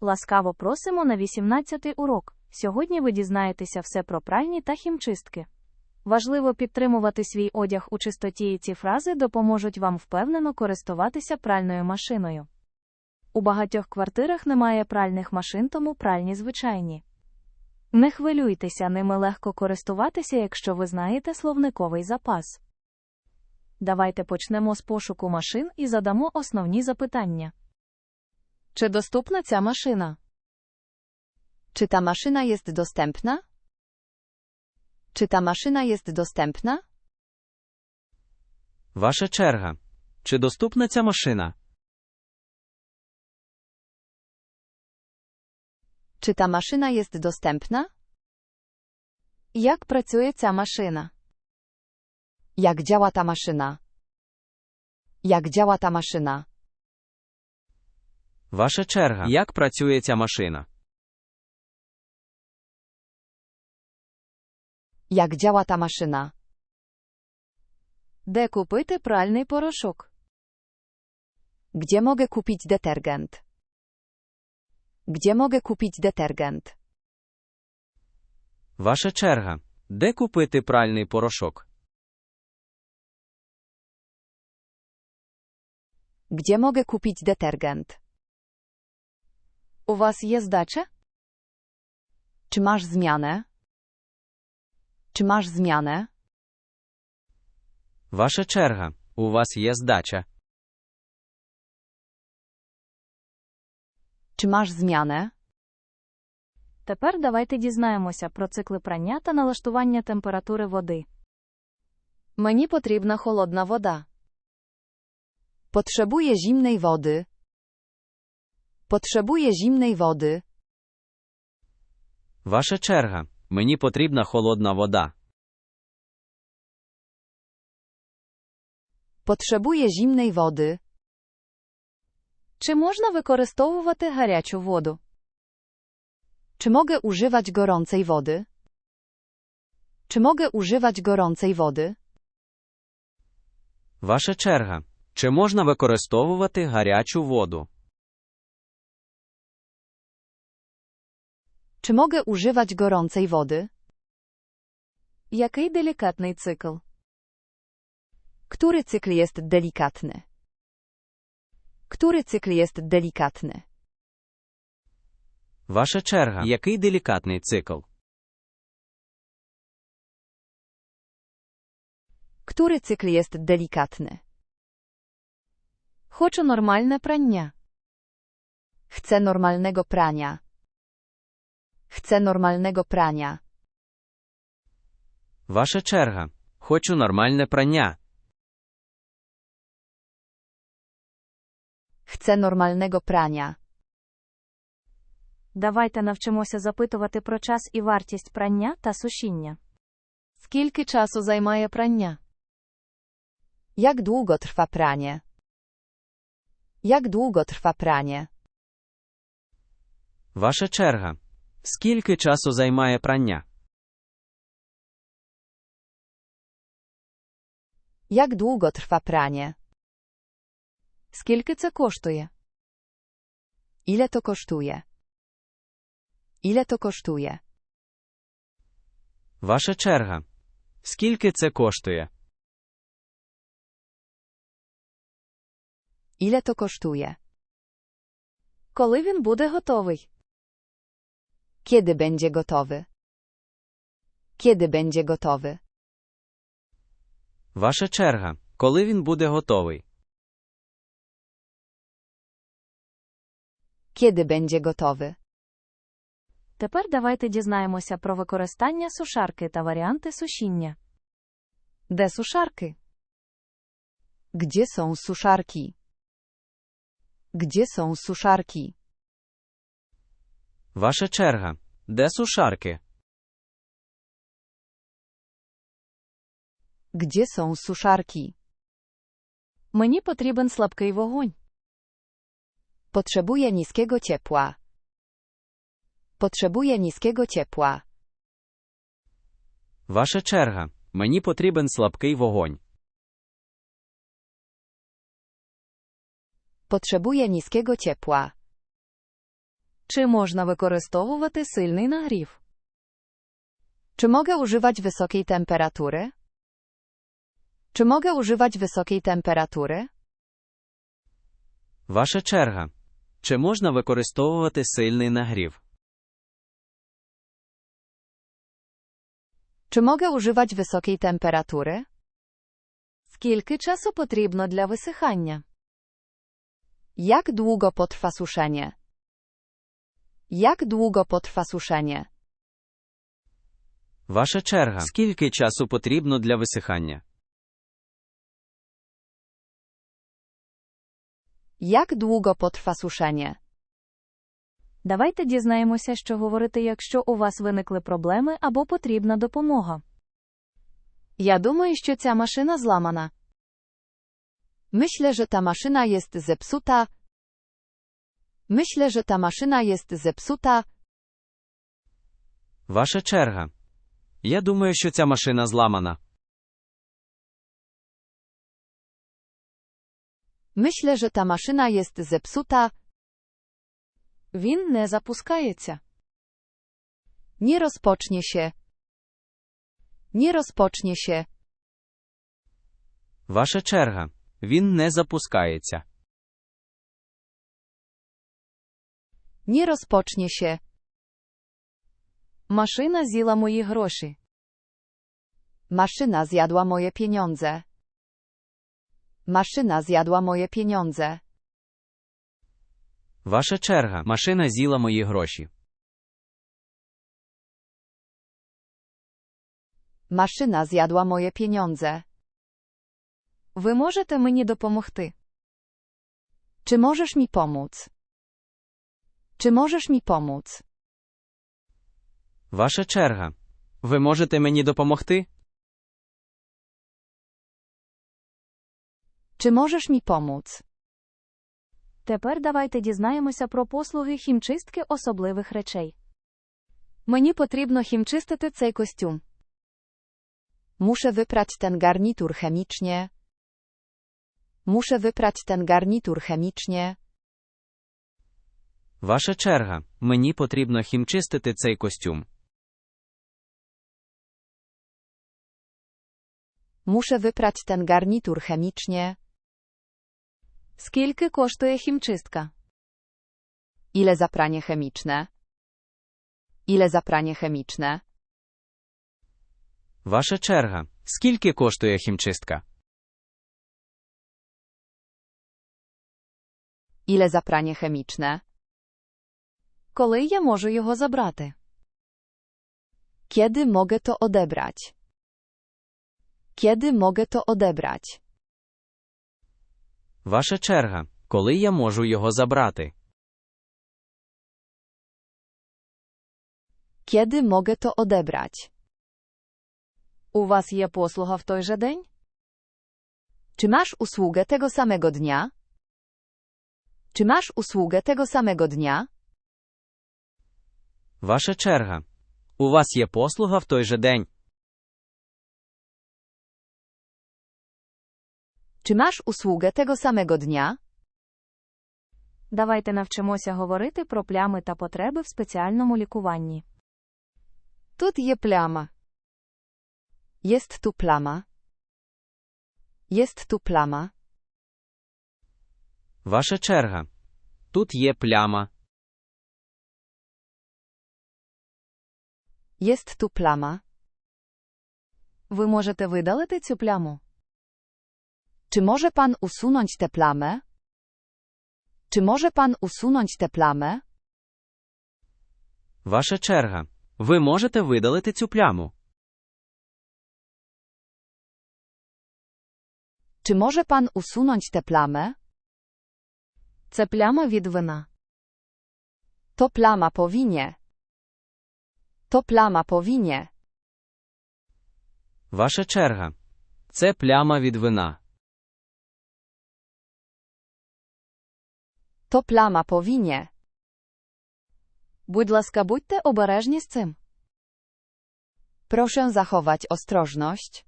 Ласкаво просимо на 18-й урок. Сьогодні ви дізнаєтеся все про пральні та хімчистки. Важливо підтримувати свій одяг у чистоті, і ці фрази допоможуть вам впевнено користуватися пральною машиною. У багатьох квартирах немає пральних машин, тому пральні звичайні. Не хвилюйтеся, ними легко користуватися, якщо ви знаєте словниковий запас. Давайте почнемо з пошуку машин і задамо основні запитання. Чи доступна ця машина? Czy ta maszyna jest dostępna? Czy ta maszyna jest dostępna? Ваша черга. Чи доступна ця машина? Czy ta maszyna jest dostępna? Як працює ця машина? Jak działa ta maszyna? Jak działa ta maszyna? Ваша черга. Як працює ця машина? Jak działa ta maszyna? Де купити пральний порошок? Gdzie mogę kupić detergent? Gdzie mogę kupić detergent? Ваша черга. Де купити пральний порошок? Gdzie mogę kupić detergent? У вас є здача? Czy masz zmianę? Czy masz zmianę? Ваша черга. У вас є здача. Czy masz zmianę? Тепер давайте дізнаємося про цикли прання та налаштування температури води. Мені потрібна холодна вода. Potrzebuję zimnej wody. Potrzebuję zimnej wody. Ваша черга. Мені потрібна холодна вода. Potrzebuję zimnej wody. Чи можна використовувати гарячу воду? Czy mogę używać gorącej wody? Czy mogę używać gorącej wody? Ваша черга. Чи можна використовувати гарячу воду? Czy mogę używać gorącej wody? Який делікатний цикл? Który cykl jest delikatny? Który cykl jest delikatny? Ваша черга. Який делікатний цикл? Który cykl jest delikatny? Хочу нормальне прання. Chcę normalnego prania. Chcę normalnego prania. Ваша черга. Хочу нормальне прання. Chcę normalnego prania. Давайте навчимося запитувати про час і вартість прання та сушіння. Скільки часу займає прання? Jak długo trwa pranie? Jak długo trwa pranie? Ваша черга. Скільки часу займає прання? Jak długo trwa pranie? Скільки це коштує? Ile to kosztuje? Ile to kosztuje? Ваша черга. Скільки це коштує? Ile to kosztuje? Коли він буде готовий? Kiedy będzie gotowy? Kiedy będzie gotowy? Ваша черга. Коли він буде готовий? Kiedy będzie gotowy? Тепер давайте дізнаємося про використання сушарки та варіанти сушіння. Де сушарки? Gdzie są suszarki? Gdzie są suszarki? Ваша черга. Де сушарки? Gdzie są suszarki? Мені потрібен слабкий вогонь. Potrzebuję niskiego ciepła. Potrzebuję niskiego ciepła. Ваша черга. Мені потрібен слабкий вогонь. Potrzebuję niskiego ciepła. Чи можна використовувати сильний нагрів? Czy mogę używać wysokiej temperatury? Czy mogę używać wysokiej temperatury? Ваша черга. Чи можна використовувати сильний нагрів? Czy mogę używać wysokiej temperatury? Скільки часу потрібно для висихання? Jak długo potrwa suszenie? Jak długo potrwa suszenie? Ваша черга. Скільки часу потрібно для висихання? Jak długo potrwa suszenie? Давайте дізнаємося, що говорити, якщо у вас виникли проблеми або потрібна допомога. Я думаю, що ця машина зламана. Myślę, że ta maszyna jest zepsuta. Myślę, że ta maszyna jest zepsuta. Ваша черга. Я думаю, що ця машина зламана. Myślę, że ta maszyna jest zepsuta. Він не запускається. Nie rozpocznie się. Nie rozpocznie się. Ваша черга. Він не запускається. Nie rozpocznie się. Машина з'їла мої гроші. Maszyna zjadła moje pieniądze. Maszyna zjadła moje pieniądze. Ваша черга. Машина з'їла мої гроші. Maszyna zjadła moje pieniądze. Ви можете мені допомогти? Czy możesz mi pomóc? Czy możesz mi pomóc? Ваша черга. Ви можете мені допомогти? Czy możesz mi pomóc? Тепер давайте дізнаємося про послуги хімчистки особливих речей. Мені потрібно хімчистити цей костюм. Muszę wyprać ten garnitur chemicznie. Muszę wyprać ten garnitur chemicznie. Ваша черга. Мені потрібно хімчистити цей костюм. Muszę wyprać ten garnitur chemicznie. Скільки коштує хімчистка? Ile za pranie chemiczne? Ile za pranie chemiczne? Ваша черга. Скільки коштує хімчистка? Ile za pranie chemiczne? Коли я можу його забрати? Kiedy mogę to odebrać? Kiedy mogę to odebrać? Ваша черга. Коли я можу його забрати? Kiedy mogę to odebrać? У вас є послуга в той же день? Czy masz usługę tego samego dnia? Czy masz usługę tego samego dnia? Ваша черга. У вас є послуга в той же день. Czy masz usługę tego samego dnia? Давайте навчимося говорити про плями та потреби в спеціальному лікуванні. Тут є pляма. Jest tu plama. Jest tu plama. Ваша черга. Тут є пляма. Jest tu plama. Ви можете видалити цю пляму. Czy może pan usunąć tę plamę? Czy może pan usunąć tę plamę? Ваша черга. Ви можете видалити цю пляму. Czy może pan usunąć tę plamę? Це пляма від вина. To plama powinie. To plama powinie. Ваша черга. Це пляма від вина. To plama powinie. Будь ласка, будьте обережні з цим. Proszę zachować ostrożność.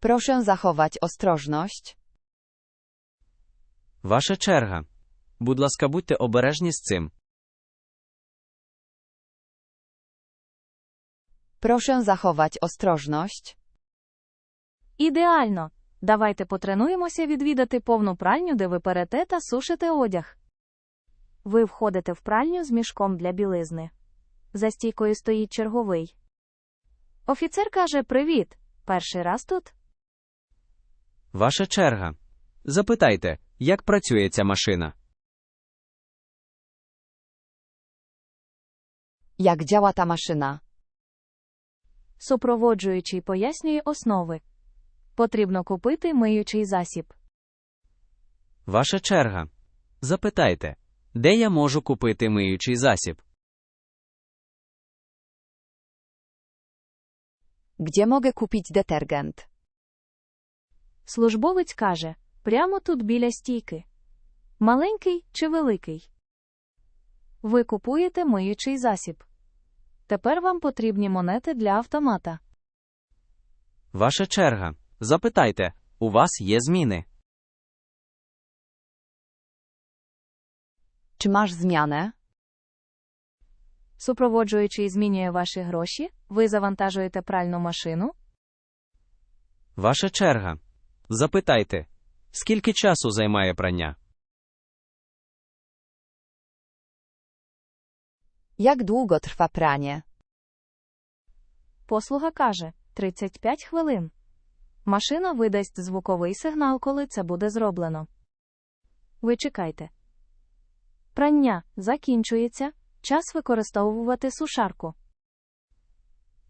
Proszę zachować ostrożność. Ваша черга. Будь ласка, будьте обережні з цим. Proszę zachować ostrożność. Ідеально! Давайте потренуємося відвідати повну пральню, де ви перете та сушите одяг. Ви входите в пральню з мішком для білизни. За стійкою стоїть черговий. Офіцер каже Привіт. Перший раз тут? Ваша черга. Запитайте, як працює ця машина. Jak działa ta maszyna? Супроводжуючий пояснює основи. Потрібно купити миючий засіб. Ваша черга. Запитайте, де я можу купити миючий засіб. Gdzie mogę kupić detergent? Службовець каже прямо тут біля стійки. Маленький чи великий? Ви купуєте миючий засіб. Тепер вам потрібні монети для автомата. Ваша черга. Запитайте, у вас є зміни. Czy masz zmianę? Супроводжуючий змінює ваші гроші, ви завантажуєте пральну машину. Ваша черга. Запитайте, скільки часу займає прання. Jak długo trwa pranie? Послуга каже 35 хвилин. Машина видасть звуковий сигнал, коли це буде зроблено. Ви чекайте. Прання закінчується. Час використовувати сушарку.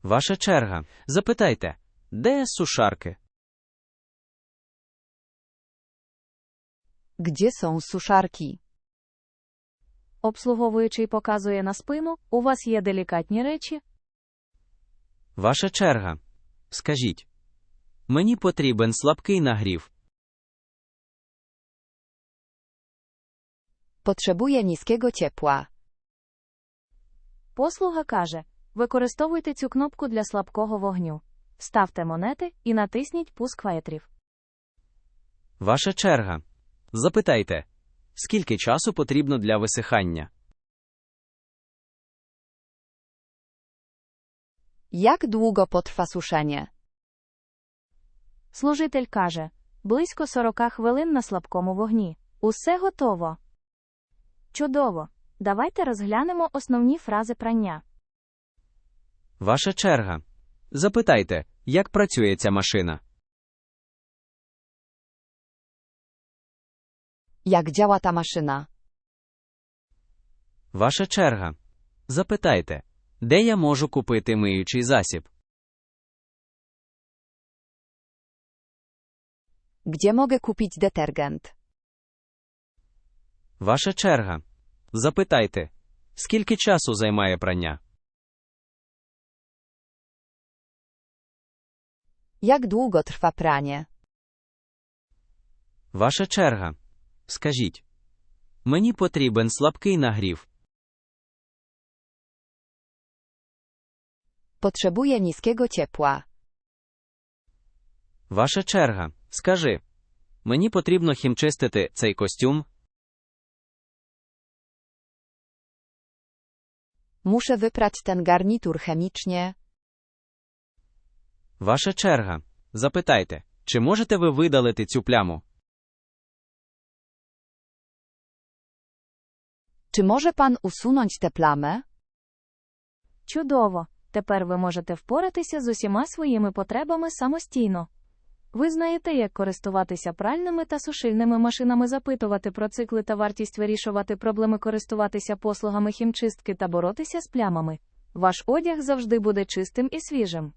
Ваша черга. Запитайте, де сушарки? Gdzie są suszarki? Обслуговуючий показує на спину. У вас є делікатні речі. Ваша черга. Скажіть. Мені потрібен слабкий нагрів. Potrzebuję niskiego ciepła. Послуга каже: використовуйте цю кнопку для слабкого вогню. Ставте монети і натисніть пуск ветрів. Ваша черга. Запитайте, скільки часу потрібно для висихання. Jak długo potrwa suszenie? Служитель каже: близько 40 хвилин на слабкому вогні. Усе готово. Чудово. Давайте розглянемо основні фрази прання. Ваша черга. Запитайте, як працює ця машина. Jak działa ta maszyna? Ваша черга. Запитайте, де я можу купити миючий засіб. Gdzie mogę kupić detergent? Ваша черга. Запитайте, скільки часу займає прання. Jak długo trwa pranie? Ваша черга. Скажіть. Мені потрібен слабкий нагрів. Potrzebuję niskiego ciepła. Ваша черга. Скажи. Мені потрібно хімчистити цей костюм. Muszę wyprać ten garnitur chemicznie. Ваша черга. Запитайте, чи можете ви видалити цю пляму? Czy może pan usunąć tę plamę? Чудово! Тепер ви можете впоратися з усіма своїми потребами самостійно. Ви знаєте, як користуватися пральними та сушильними машинами, запитувати про цикли та вартість вирішувати проблеми, користуватися послугами хімчистки та боротися з плямами. Ваш одяг завжди буде чистим і свіжим.